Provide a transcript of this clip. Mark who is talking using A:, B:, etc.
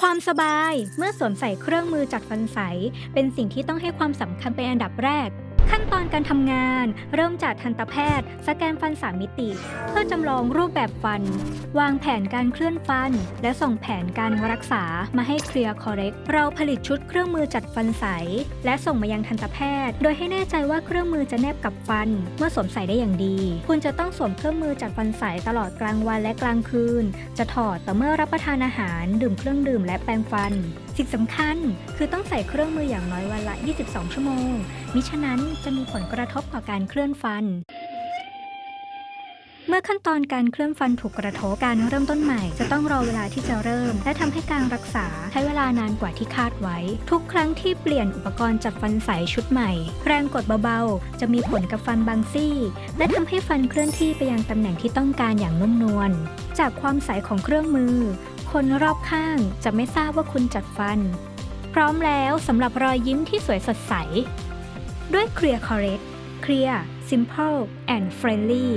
A: ความสบายเมื่อสวมใส่เครื่องมือจัดฟันใส เป็นสิ่งที่ต้องให้ความสำคัญเป็นอันดับแรก ขั้นตอนการทำงาน เริ่มจากทันตแพทย์ สแกนฟันสามมิติ เพื่อจำลองรูปแบบฟัน วางแผนการเคลื่อนฟัน และส่งแผนการรักษามาให้เคลียร์คอเรกเราผลิตชุดเครื่องมือจัดฟันใส และส่งมายังทันตแพทย์ โดยให้แน่ใจว่าเครื่องมือจะแนบกับฟัน เมื่อสวมใส่ได้อย่างดี คุณจะต้องสวมเครื่องมือจัดฟันใสตลอดกลางวันและกลางคืน จะถอดต่อเมื่อรับประทานอาหาร ดื่มเครื่องดื่มและแปรงฟัน สิ่งสำคัญคือต้องใส่เครื่องมืออย่างน้อยวันละ 22 ชั่วโมง มิฉะนั้นจะมีผลกระทบต่อการเคลื่อนฟัน เมื่อขั้นตอนการเคลื่อนฟันถูกกระทบการเริ่มต้นใหม่ จะต้องรอเวลาที่จะเริ่ม และทำให้การรักษาใช้เวลานานกว่าที่คาดไว้ ทุกครั้งที่เปลี่ยนอุปกรณ์จัดฟันใสชุดใหม่ แรงกดเบาๆ จะมีผลกับฟันบางซี่ และทำให้ฟันเคลื่อนที่ไปยังตำแหน่งที่ต้องการอย่างนุ่มนวลจากความใสของเครื่องมือ คนรอบข้างจะไม่ทราบว่าคุณจัดฟัน พร้อมแล้วสำหรับรอยยิ้มที่สวยสดใส ด้วย Clear Correct Clear Simple and Friendly